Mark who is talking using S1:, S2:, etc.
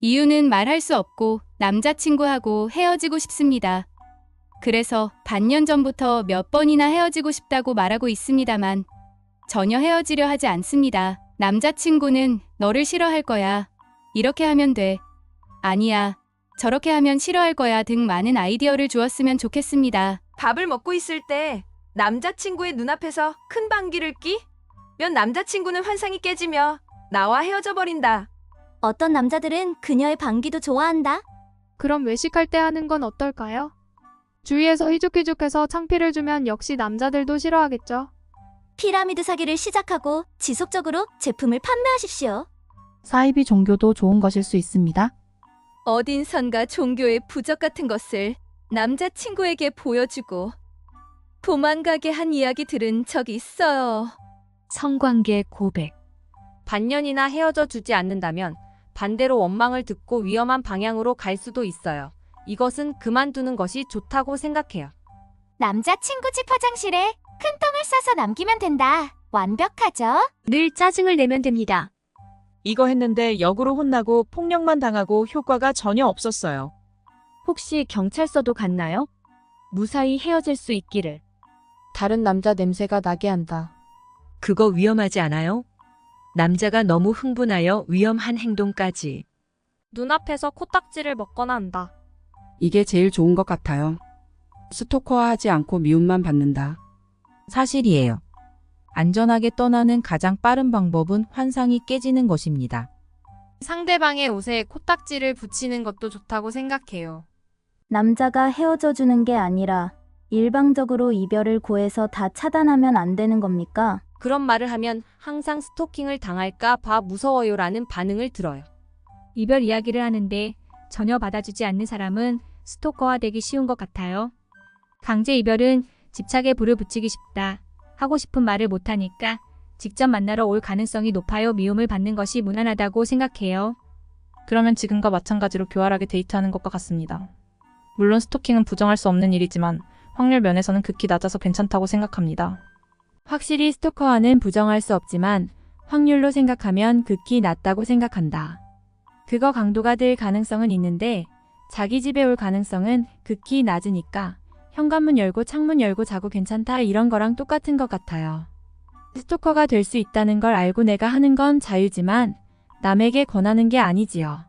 S1: 이유는 말할 수 없고 남자친구하고 헤어지고 싶습니다. 그래서 반년 전부터 몇 번이나 헤어지고 싶다고 말하고 있습니다만 전혀 헤어지려 하지 않습니다. 남자친구는 너를 싫어할 거야. 이렇게 하면 돼. 아니야. 저렇게 하면 싫어할 거야 등 많은 아이디어를 주었으면 좋겠습니다.
S2: 밥을 먹고 있을 때 남자친구의 눈앞에서 큰 방귀를 끼? 면 남자친구는 환상이 깨지며 나와 헤어져 버린다.
S3: 어떤 남자들은 그녀의 방귀도 좋아한다.
S4: 그럼 외식할 때 하는 건 어떨까요? 주위에서 희죽희죽해서 창피를 주면 역시 남자들도 싫어하겠죠.
S3: 피라미드 사기를 시작하고 지속적으로 제품을 판매하십시오.
S5: 사이비 종교도 좋은 것일 수 있습니다.
S1: 어딘선가 종교의 부적 같은 것을 남자친구에게 보여주고 도망가게 한 이야기 들은 적이 있어요.
S6: 성관계 고백.
S7: 반년이나 헤어져 주지 않는다면 반대로 원망을 듣고 위험한 방향으로 갈 수도 있어요. 이것은 그만두는 것이 좋다고 생각해요.
S3: 남자친구 집 화장실에 큰 똥을 싸서 남기면 된다. 완벽하죠?
S6: 늘 짜증을 내면 됩니다.
S8: 이거 했는데 역으로 혼나고 폭력만 당하고 효과가 전혀 없었어요.
S6: 혹시 경찰서도 갔나요? 무사히 헤어질 수 있기를.
S9: 다른 남자 냄새가 나게 한다.
S10: 그거 위험하지 않아요? 남자가 너무 흥분하여 위험한 행동까지.
S7: 눈앞에서 코딱지를 먹거나 한다.
S11: 이게 제일 좋은 것 같아요. 스토커하지 않고 미움만 받는다.
S12: 사실이에요. 안전하게 떠나는 가장 빠른 방법은 환상이 깨지는 것입니다.
S4: 상대방의 옷에 코딱지를 붙이는 것도 좋다고 생각해요.
S3: 남자가 헤어져 주는 게 아니라 일방적으로 이별을 고해서 다 차단하면 안 되는 겁니까?
S7: 그런 말을 하면 항상 스토킹을 당할까 봐 무서워요라는 반응을 들어요.
S6: 이별 이야기를 하는데 전혀 받아주지 않는 사람은 스토커화 되기 쉬운 것 같아요. 강제 이별은 집착에 불을 붙이기 쉽다. 하고 싶은 말을 못하니까 직접 만나러 올 가능성이 높아요. 미움을 받는 것이 무난하다고 생각해요.
S9: 그러면 지금과 마찬가지로 교활하게 데이트하는 것과 같습니다. 물론 스토킹은 부정할 수 없는 일이지만 확률 면에서는 극히 낮아서 괜찮다고 생각합니다.
S7: 확실히 스토커와는 부정할 수 없지만 확률로 생각하면 극히 낮다고 생각한다. 그거 강도가 될 가능성은 있는데 자기 집에 올 가능성은 극히 낮으니까 현관문 열고 창문 열고 자고 괜찮다 이런 거랑 똑같은 것 같아요. 스토커가 될 수 있다는 걸 알고 내가 하는 건 자유지만 남에게 권하는 게 아니지요.